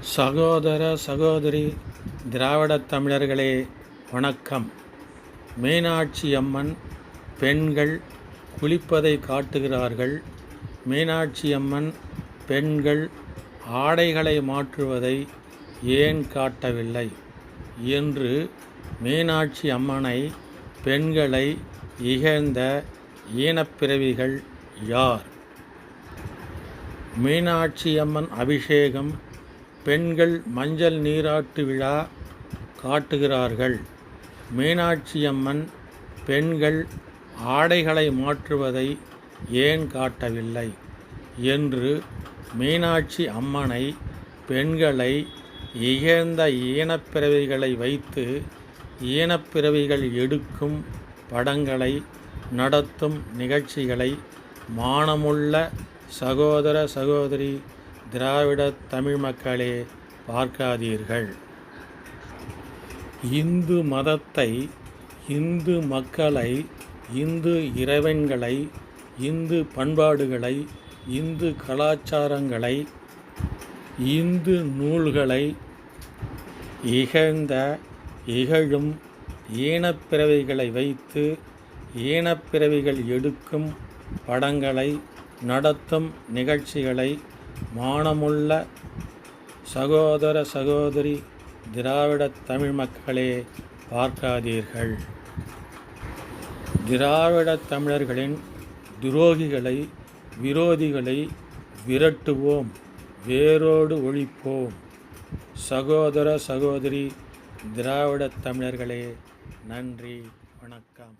சகோதர சகோதரி திராவிடத் தமிழர்களே வணக்கம். மீனாட்சி அம்மன் பெண்கள் குளிப்பதை காட்டுகிறார்கள். மீனாட்சி அம்மன் பெண்கள் ஆடைகளை மாற்றுவதை ஏன் காட்டவில்லை? என்று மீனாட்சி அம்மனை பெண்களை இகழ்ந்த ஈனப்பிறவிகள் யார்? மீனாட்சி அம்மன் அபிஷேகம் பெண்கள் மஞ்சள் நீராட்டு விழா காட்டுகிறார்கள். மீனாட்சி அம்மன் பெண்கள் ஆடைகளை மாற்றுவதை ஏன் காட்டவில்லை என்று மீனாட்சி அம்மனை பெண்களை இகழ்ந்த ஈனப்பிறவிகளை வைத்து ஈனப்பிறவிகள் எடுக்கும் படங்களை நடத்தும் நிகழ்ச்சிகளை மானமுள்ள சகோதர சகோதரி திராவிட தமிழ் மக்களே பார்க்காதீர்கள். இந்து மதத்தை இந்து மக்களை இந்து இறைவன்களை இந்து பண்பாடுகளை இந்து கலாச்சாரங்களை இந்து நூல்களை இகழ்ந்த இகழும் ஈனப்பிறவிகளை வைத்து ஈனப்பிறவிகள் எடுக்கும் படங்களை நடத்தும் நிகழ்ச்சிகளை மானமுள்ள சகோதர சகோதரி திராவிட தமிழ் மக்களே பார்க்காதீர்கள். திராவிட தமிழர்களின் துரோகிகளை விரோதிகளை விரட்டுவோம் வேரோடு ஒழிப்போம். சகோதர சகோதரி திராவிட தமிழர்களே நன்றி வணக்கம்.